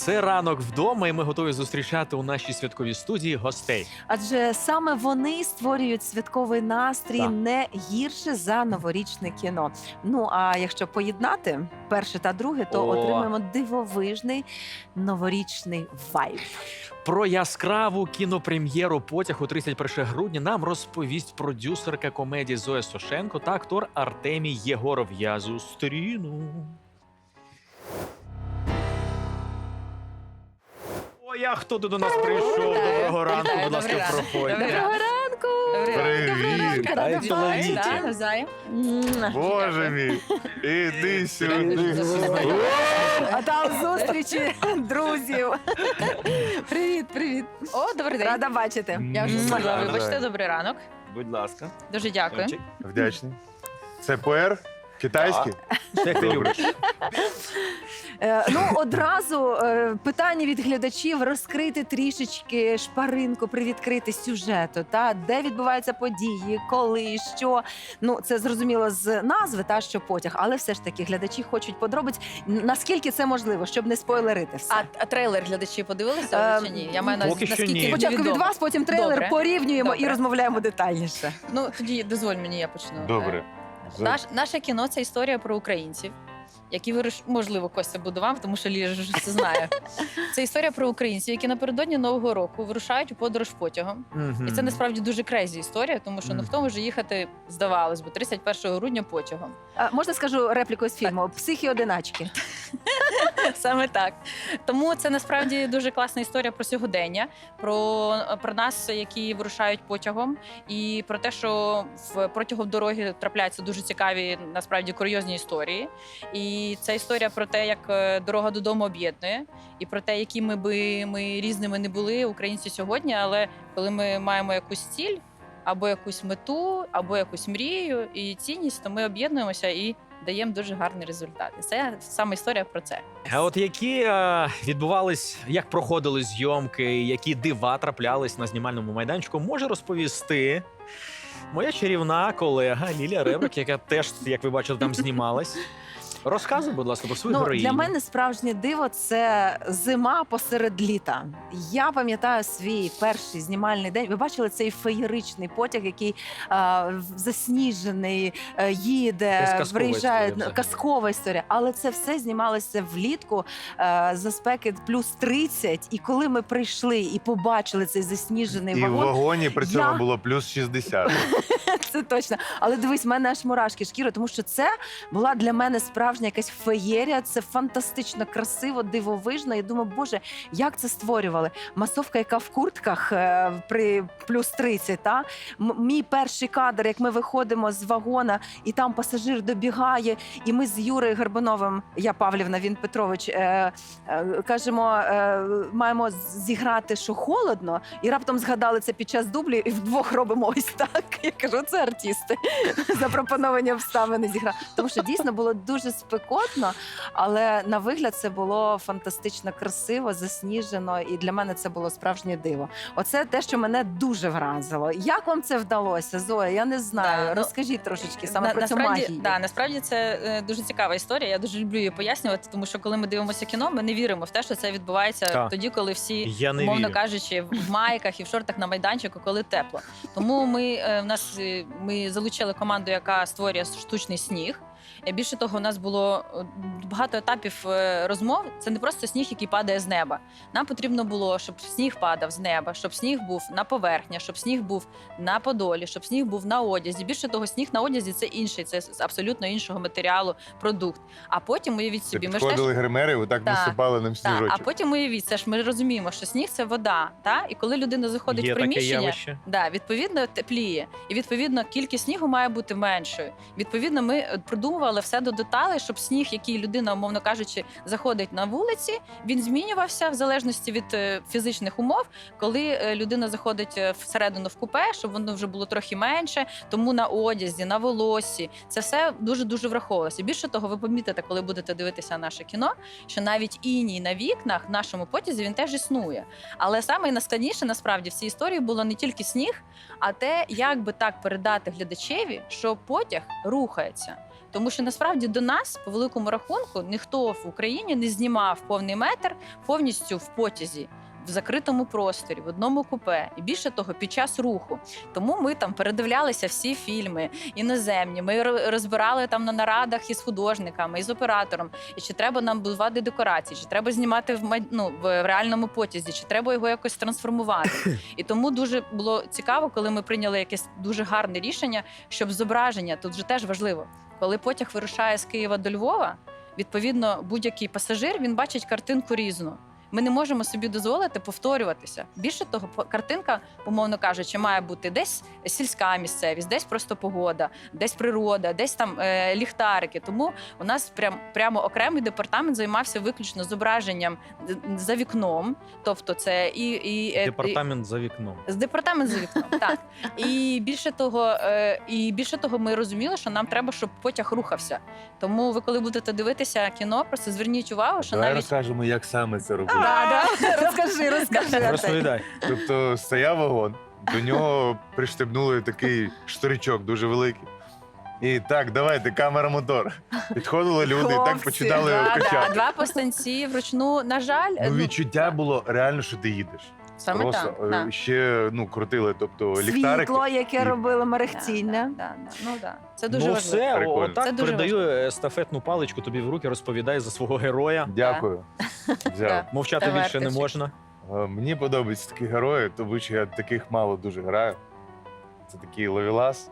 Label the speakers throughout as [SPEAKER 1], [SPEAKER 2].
[SPEAKER 1] Це ранок вдома, і ми готові зустрічати у нашій святковій студії гостей.
[SPEAKER 2] Адже саме вони створюють святковий настрій
[SPEAKER 1] Так.
[SPEAKER 2] не гірше за новорічне кіно. Ну а якщо поєднати перше та друге, то
[SPEAKER 1] О.
[SPEAKER 2] отримаємо дивовижний новорічний вайб.
[SPEAKER 1] Про яскраву кінопрем'єру потяг у 31 грудня нам розповість продюсерка комедії Зоя Сошенко та актор Артемій Єгоров. Я зустріну. А хто тут до нас прийшов? Доброго ранку, будь ласка, проходьте.
[SPEAKER 2] Доброго ранку!
[SPEAKER 3] Привіт!
[SPEAKER 4] Да, навзаєм.
[SPEAKER 3] Боже мій, іди сюди.
[SPEAKER 2] А там зустрічі друзів. Привіт, привіт.
[SPEAKER 4] О, добрий день.
[SPEAKER 2] Рада бачити.
[SPEAKER 4] Я вже сказала, вибачте, добрий ранок.
[SPEAKER 1] Будь ласка.
[SPEAKER 4] Дуже дякую.
[SPEAKER 3] Вдячний. Це ПР? Китайський?
[SPEAKER 1] Як ти любиш?
[SPEAKER 2] Е, ну, одразу е, питання від глядачів розкрити трішечки шпаринку, привідкрити сюжету, та де відбуваються події, коли, що. Ну, це зрозуміло з назви, та що потяг, але все ж таки глядачі хочуть подробиць. Наскільки це можливо, щоб не спойлерити все.
[SPEAKER 4] А, а трейлер глядачі подивилися
[SPEAKER 2] Ем,
[SPEAKER 4] чи ні? Я маю на
[SPEAKER 1] поки що
[SPEAKER 4] наскільки
[SPEAKER 1] ні.
[SPEAKER 2] Спочатку від
[SPEAKER 4] відомо.
[SPEAKER 2] вас, потім трейлер
[SPEAKER 4] Добре.
[SPEAKER 2] порівнюємо і
[SPEAKER 4] Добре.
[SPEAKER 2] розмовляємо детальніше.
[SPEAKER 4] Ну тоді дозволь мені, я почну.
[SPEAKER 3] Добре.
[SPEAKER 4] Наш, наше кіно це історія про українців. Які виріш... можливо, Костя буде вам, тому що Ліля вже це знає. Це історія про українців, які напередодні нового року вирушають у подорож потягом. І це насправді дуже крезі історія, тому що ну
[SPEAKER 1] в
[SPEAKER 4] хто може їхати, здавалось би, 31 грудня потягом.
[SPEAKER 2] А, можна скажу репліку з фільму Психі одиначки.
[SPEAKER 4] Саме так. Тому це насправді дуже класна історія про сьогодення, про, про нас, які вирушають потягом, і про те, що в протягом дороги трапляються дуже цікаві, насправді курйозні історії. І це історія про те, як е, дорога додому об'єднує, і про те, які ми би ми різними не були українці сьогодні, але коли ми маємо якусь ціль. Або якусь мету, або якусь мрію і цінність, то ми об'єднуємося і даємо дуже гарний результат. І це саме історія про це.
[SPEAKER 1] А от які е, відбувались, як проходили зйомки, які дива траплялись на знімальному майданчику, може розповісти моя чарівна колега Лілія Ребрик, яка теж, як ви бачили, там знімалась. Розказуй, будь ласка, про свою
[SPEAKER 2] Ну,
[SPEAKER 1] героїню.
[SPEAKER 2] для мене справжнє диво це зима посеред літа. Я пам'ятаю свій перший знімальний день. Ви бачили цей феєричний потяг, який а, в- засніжений, е,
[SPEAKER 1] Це
[SPEAKER 2] їде,
[SPEAKER 1] казкова історія
[SPEAKER 2] казкова історія. Але це все знімалося влітку е, за спеки плюс 30. І коли ми прийшли і побачили цей засніжений
[SPEAKER 3] І в
[SPEAKER 2] вагон,
[SPEAKER 3] вагоні при цьому
[SPEAKER 2] Я-
[SPEAKER 3] було плюс 60.
[SPEAKER 2] це точно. Але дивись, в мене аж мурашки шкіри, тому що це була для мене справжня якась феєрія. Це фантастично красиво, дивовижно. Я думаю, боже, як це створювали? Масовка, яка в куртках е, при плюс 30, та мій перший кадр, як ми виходимо з вагона, і там пасажир добігає, і ми з Юрою Горбуновим, я Павлівна, він Петрович, е, е, кажемо, е, маємо зіграти, що холодно, і раптом згадали це під час дублі, і вдвох робимо ось так. Я кажу, це артисти. Запропоновані обставини зіграти. Тому що дійсно було дуже спекотно, але на вигляд це було фантастично красиво, засніжено, і для мене це було справжнє диво. Оце те, що мене дуже вразило. Як вам це вдалося, Зоя? Я не знаю.
[SPEAKER 4] Да, ну,
[SPEAKER 2] Розкажіть трошечки саме
[SPEAKER 4] На-
[SPEAKER 2] про цю
[SPEAKER 4] насправді,
[SPEAKER 2] магію.
[SPEAKER 4] Да, насправді це е, дуже цікава історія. Я дуже люблю її пояснювати, тому що коли ми дивимося кіно, ми не віримо в те, що це відбувається
[SPEAKER 1] Так.
[SPEAKER 4] тоді, коли всі.
[SPEAKER 1] Я не
[SPEAKER 4] Умовно
[SPEAKER 1] вірю.
[SPEAKER 4] кажучи, в майках і в шортах на майданчику, коли тепло. Тому ми е, в нас е, ми залучили команду, яка створює штучний сніг. Е, Більше того, у нас було е, багато етапів е, розмов. Це не просто сніг, який падає з неба. Нам потрібно було, щоб сніг падав з неба, щоб сніг був на поверхні, щоб сніг був на подолі, щоб сніг був на одязі. Більше того, сніг на одязі це інший, це з абсолютно іншого матеріалу продукт. А потім уявіть
[SPEAKER 3] Це
[SPEAKER 4] собі, ми ж теж
[SPEAKER 3] гримери, отак
[SPEAKER 4] Так,
[SPEAKER 3] насипали нам
[SPEAKER 4] так, а потім уявіть, це ж ми розуміємо, що сніг це вода. Та? І коли людина заходить
[SPEAKER 1] Є
[SPEAKER 4] в приміщення, да, відповідно тепліє. І відповідно кількість снігу має бути меншою. Відповідно, ми е, продумували все до деталей, щоб сніг, який людина, умовно кажучи, заходить на вулиці, він змінювався в залежності від е, фізичних умов. Коли е, людина заходить е, всередину в купе, щоб воно вже було трохи менше, тому на одязі, на волосі, це все дуже дуже враховувалося. Більше того, ви помітите, коли будете дивитися наше кіно, що навіть іній на вікнах в нашому потязі він теж існує. Але саме найскладніше насправді в цій історії було не тільки сніг, а те, як би так передати глядачеві, що потяг рухається. Тому що насправді до нас, по великому рахунку, ніхто в Україні не знімав повний метр повністю в потязі. В закритому просторі, в одному купе, і більше того, під час руху. Тому ми там передивлялися всі фільми іноземні. Ми розбирали там на нарадах із художниками, із оператором. І чи треба нам будувати декорації, чи треба знімати в ну, в реальному потязі, чи треба його якось трансформувати. І тому дуже було цікаво, коли ми прийняли якесь дуже гарне рішення, щоб зображення тут же теж важливо. Коли потяг вирушає з Києва до Львова, відповідно, будь-який пасажир він бачить картинку різну. Ми не можемо собі дозволити повторюватися. Більше того, картинка, умовно кажучи, має бути десь сільська місцевість, десь просто погода, десь природа, десь там е, ліхтарики. Тому у нас прям прямо окремий департамент займався виключно зображенням за вікном. Тобто, це і, і, е, і
[SPEAKER 1] Департамент за вікном.
[SPEAKER 4] з департамент за вікном, так і більше того, е, і більше того, ми розуміли, що нам треба, щоб потяг рухався. Тому ви, коли будете дивитися кіно, просто зверніть увагу, що
[SPEAKER 3] Давай
[SPEAKER 4] навіть
[SPEAKER 3] розкажемо, як саме це робити.
[SPEAKER 4] Да, да.
[SPEAKER 2] Розкажи, розкажи.
[SPEAKER 1] Розповідай.
[SPEAKER 3] Тобто стояв вагон, до нього приштибнули такий шторичок дуже великий. І так, давайте, камера мотор. Підходили люди, і так
[SPEAKER 2] Хлопці,
[SPEAKER 3] починали
[SPEAKER 4] Да, да, два постанці вручну. На жаль,
[SPEAKER 3] Ну,
[SPEAKER 4] ну,
[SPEAKER 3] відчуття було реально, що ти їдеш.
[SPEAKER 4] Саме
[SPEAKER 3] Просто
[SPEAKER 4] так.
[SPEAKER 3] е,
[SPEAKER 4] да.
[SPEAKER 3] ще ну, крутили, тобто ліхтарики.
[SPEAKER 2] Світло, яке
[SPEAKER 3] І-
[SPEAKER 2] робило
[SPEAKER 4] Да,
[SPEAKER 2] мерехтіння.
[SPEAKER 4] да, да. Ну да, це дуже
[SPEAKER 1] ну
[SPEAKER 4] важливо.
[SPEAKER 1] все,
[SPEAKER 3] Прикольно.
[SPEAKER 1] отак
[SPEAKER 4] Це дуже
[SPEAKER 1] передаю естафетну паличку тобі в руки, розповідай за свого героя.
[SPEAKER 3] Дякую. Взяв.
[SPEAKER 4] Да.
[SPEAKER 1] Мовчати
[SPEAKER 4] Давай,
[SPEAKER 1] більше не можна.
[SPEAKER 3] Е, Мені подобаються такі герої, тому що я таких мало дуже граю. Це такий ловілас.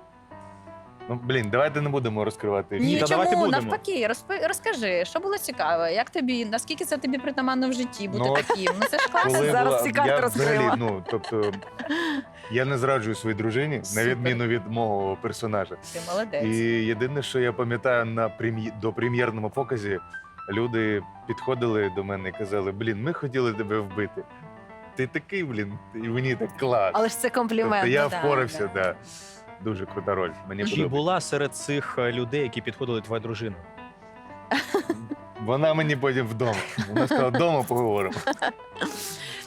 [SPEAKER 3] Ну, блін, давайте не будемо розкривати.
[SPEAKER 4] Ні,
[SPEAKER 1] та
[SPEAKER 4] чому
[SPEAKER 1] давайте будемо.
[SPEAKER 4] навпаки, розпи- розкажи, що було цікаво, як тобі, наскільки це тобі притаманно в житті бути
[SPEAKER 3] Ну,
[SPEAKER 4] таким? Ну це ж класно.
[SPEAKER 2] Коли- зараз всі карти
[SPEAKER 3] я
[SPEAKER 2] розкрила.
[SPEAKER 3] взагалі, ну, тобто, я не зраджую своїй дружині, на
[SPEAKER 4] Супер.
[SPEAKER 3] відміну від мого персонажа.
[SPEAKER 4] Ти молодець.
[SPEAKER 3] І єдине, що я пам'ятаю на прем'є... до прем'єрному показі, люди підходили до мене і казали: блін, ми хотіли тебе вбити. Ти такий, блін, і мені так клас.
[SPEAKER 2] Але ж це комплімент.
[SPEAKER 3] тобто я
[SPEAKER 4] да,
[SPEAKER 3] впорався,
[SPEAKER 4] да.
[SPEAKER 3] Дуже крута роль. Мені
[SPEAKER 1] Чи
[SPEAKER 3] подобається.
[SPEAKER 1] була серед цих е, людей, які підходили твоя дружина?
[SPEAKER 3] Вона мені потім вдома. Вона сказала, вдома поговоримо.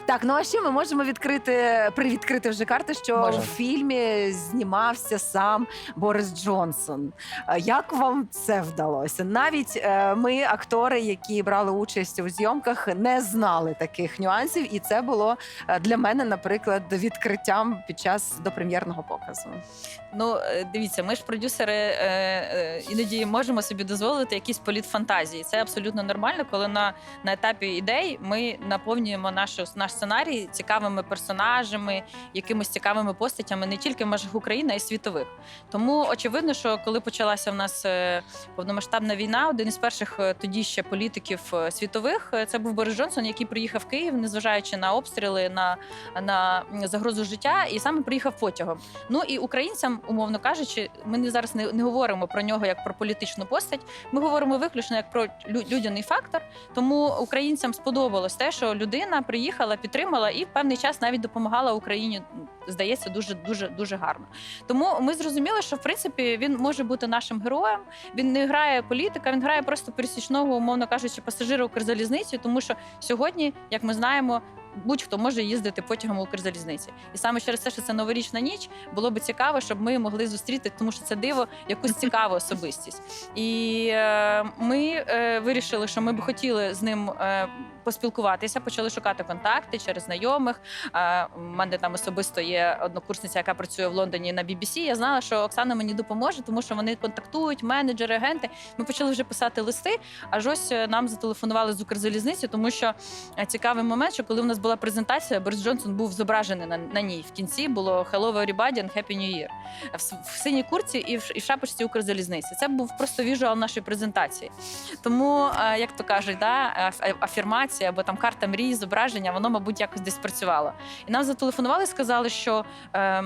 [SPEAKER 2] Так, ну а ще ми можемо відкрити привідкрити вже карти, що
[SPEAKER 4] Можемо.
[SPEAKER 2] в фільмі знімався сам Борис Джонсон. Е, Як вам це вдалося? Навіть е, ми, актори, які брали участь у зйомках, не знали таких нюансів, і це було е, для мене, наприклад, відкриттям під час допрем'єрного показу.
[SPEAKER 4] Ну, е, дивіться, ми ж продюсери е, е, іноді можемо собі дозволити якийсь політ фантазії. Це абсолютно нормально, коли на, на етапі ідей ми наповнюємо нашу, наш сценарій цікавими персонажами, якимись цікавими постатями не тільки в межах України, а й світових. Тому очевидно, що коли почалася в нас е, повномасштабна війна, один із перших е, тоді ще політиків е, світових це був Борис Джонсон, який приїхав в Київ, незважаючи на обстріли, на, на загрозу життя, і саме приїхав потягом. Ну і українцям, умовно кажучи, ми не зараз не, не говоримо про нього як про політичну постать. Ми говоримо виключно як про лю- людяний фактор. Тому українцям сподобалось те, що людина приїхала, підтримала і в певний час навіть допомагала Україні. Здається, дуже дуже дуже гарно. Тому ми зрозуміли, що в принципі він може бути нашим героєм. Він не грає політика, він грає просто пересічного, умовно кажучи, пасажира Укрзалізниці, тому що сьогодні, як ми знаємо. Будь-хто може їздити потягом Укрзалізниці, і саме через те, що це новорічна ніч, було би цікаво, щоб ми могли зустріти, тому що це диво, якусь цікаву особистість. І е, ми е, вирішили, що ми б хотіли з ним е, поспілкуватися, почали шукати контакти через знайомих. У мене там особисто є однокурсниця, яка працює в Лондоні на BBC. Я знала, що Оксана мені допоможе, тому що вони контактують, менеджери, агенти. Ми почали вже писати листи. Аж ось е, нам зателефонували з Укрзалізниці, тому що е, цікавий момент, що коли у нас була презентація, Борис Джонсон був зображений на, на ній. В кінці було Hello everybody and Happy New Year. В, в синій курці і в, і в шапочці Укрзалізниці. Це був просто віжуал нашої презентації. Тому, е, як то кажуть, да, аф- афірмація або там карта мрії, зображення, воно, мабуть, якось десь працювало. І нам зателефонували, сказали, що е,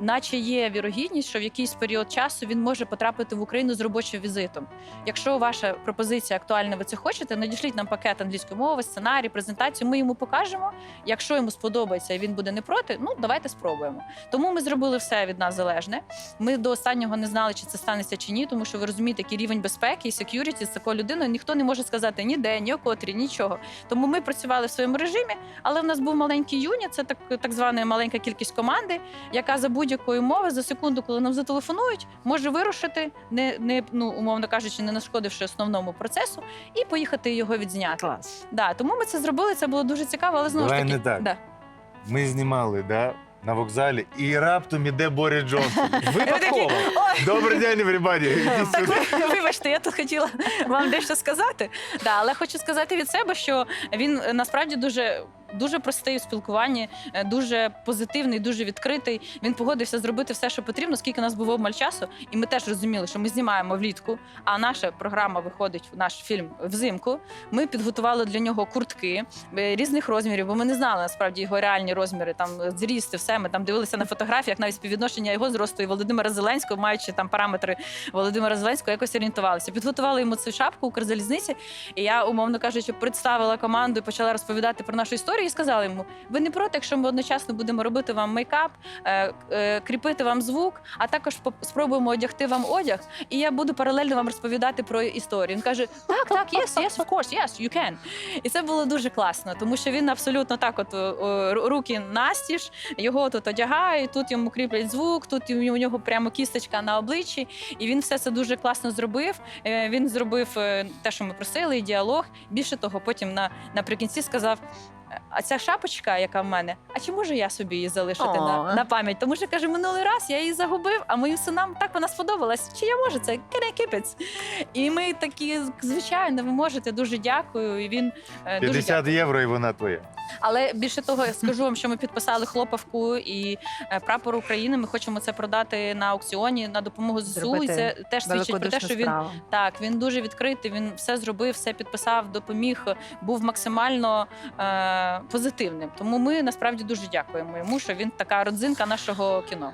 [SPEAKER 4] наче є вірогідність, що в якийсь період часу він може потрапити в Україну з робочим візитом. Якщо ваша пропозиція актуальна, ви це хочете, надішліть нам пакет англійської мови, сценарій, презентацію. Ми йому покажемо. Якщо йому сподобається і він буде не проти, ну давайте спробуємо. Тому ми зробили все від нас залежне. Ми до останнього не знали, чи це станеться чи ні, тому що ви розумієте, який рівень безпеки і секюріті з такою людиною ніхто не може сказати ніде, ні о котрі, нічого. Тому ми працювали в своєму режимі, але в нас був маленький юніт, це так, так звана маленька кількість команди, яка за будь-якої мови за секунду, коли нам зателефонують, може вирушити, не, не ну умовно кажучи, не нашкодивши основному процесу, і поїхати його відзняти.
[SPEAKER 2] Клас.
[SPEAKER 4] Да, тому ми це зробили. Це було дуже цікаво, але знову
[SPEAKER 3] Давай
[SPEAKER 4] ж таки
[SPEAKER 3] не так.
[SPEAKER 4] Да.
[SPEAKER 3] Ми знімали, да, на вокзалі, і раптом іде Борі Джонсон.
[SPEAKER 1] Випадково.
[SPEAKER 3] Добрий день, everybody. Ідіть сюди.
[SPEAKER 4] вибачте, я тут хотіла вам дещо сказати. Да, але хочу сказати від себе, що він е, насправді дуже. Дуже простий у спілкуванні, е, дуже позитивний, дуже відкритий. Він погодився зробити все, що потрібно, скільки у нас було обмаль часу. І ми теж розуміли, що ми знімаємо влітку, а наша програма виходить наш фільм взимку. Ми підготували для нього куртки е, різних розмірів, бо ми не знали насправді його реальні розміри, там зрісти, все. Ми там дивилися на фотографіях, навіть співвідношення його зросту і Володимира Зеленського, маючи там параметри Володимира Зеленського, якось орієнтувалися. Підготували йому цю шапку Укрзалізниці. І я, умовно кажучи, представила команду і почала розповідати про нашу історію. І сказала йому: ви не проти, якщо ми одночасно будемо робити вам мейкап, е, е, кріпити вам звук, а також спробуємо одягти вам одяг. І я буду паралельно вам розповідати про історію. Він каже: Так, так, yes, yes, of course, yes, you can. І це було дуже класно, тому що він абсолютно так, от руки настіж, його тут одягають, тут йому кріплять звук, тут у нього прямо кісточка на обличчі. І він все це дуже класно зробив. Е, Він зробив те, що ми просили, і діалог. Більше того, потім на наприкінці сказав. А ця шапочка, яка в мене, а чи можу я собі її залишити на, на пам'ять? Тому що каже, минулий раз я її загубив, а моїм синам так вона сподобалась. Чи я можу це? Can I keep it? І ми такі, звичайно, ви можете. Дуже дякую. І він е, дуже
[SPEAKER 3] 50 євро, і вона твоя.
[SPEAKER 4] але більше того, я скажу вам, що ми підписали хлопавку і е, прапор України. Ми хочемо це продати на аукціоні на допомогу ЗСУ. І це теж свідчить про те, що він
[SPEAKER 2] справу.
[SPEAKER 4] так він дуже відкритий. Він все зробив, все підписав, допоміг, був максимально е, позитивним. Тому ми насправді дуже дякуємо йому, що він така родзинка нашого кіно.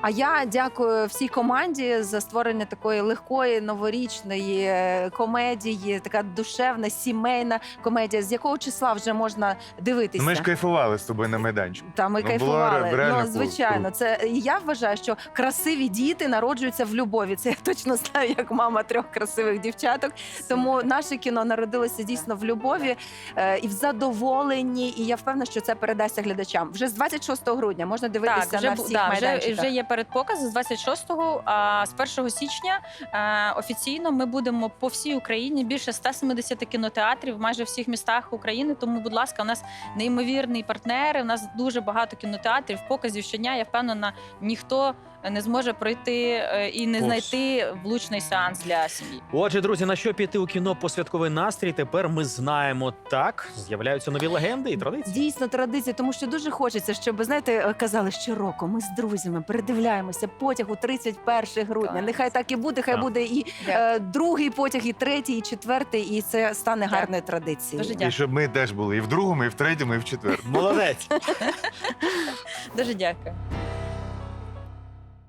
[SPEAKER 2] А я дякую всій команді за створення такої легкої новорічної е, комедії, така душевна, сімейна комедія. З якого числа вже можна дивитися?
[SPEAKER 3] Ми ж кайфували з тобою на майданчику.
[SPEAKER 2] Та ми
[SPEAKER 3] Ну,
[SPEAKER 2] кайфували.
[SPEAKER 3] було реально
[SPEAKER 2] ну,
[SPEAKER 3] круто.
[SPEAKER 2] звичайно, це і я вважаю, що красиві діти народжуються в любові. Це я точно знаю, як мама трьох красивих дівчаток. Тому наше кіно народилося дійсно в любові е, і в задоволенні. І я впевнена, що це передасться глядачам. Вже з 26 грудня можна дивитися
[SPEAKER 4] Так, вже,
[SPEAKER 2] на всіх
[SPEAKER 4] да, вже, вже є передпоказ з 26-го, а з 1 січня офіційно ми будемо по всій Україні більше 170 кінотеатрів майже всіх містах України. Тому, будь ласка, у нас неймовірні партнери. У нас дуже багато кінотеатрів, показів щодня. Я впевнена, ніхто не зможе пройти е, і не
[SPEAKER 1] Повз.
[SPEAKER 4] знайти влучний сеанс для сім'ї.
[SPEAKER 1] Отже, друзі, на що піти у кіно по святковий настрій? Тепер ми знаємо так. З'являються нові легенди і традиції.
[SPEAKER 2] Дійсно, традиція, тому що дуже хочеться, щоб знаєте, е, казали щороку. Ми з друзями передивляємося потяг у 31 грудня.
[SPEAKER 4] Клас.
[SPEAKER 2] Нехай так і буде. Хай
[SPEAKER 1] Так.
[SPEAKER 2] буде і е, другий потяг, і третій, і четвертий, і це стане гарною традицією.
[SPEAKER 4] Дуже
[SPEAKER 3] І
[SPEAKER 4] Дякую.
[SPEAKER 3] щоб ми теж були і в другому, і в третьому, і в четвертому.
[SPEAKER 1] Молодець.
[SPEAKER 4] Дуже дякую.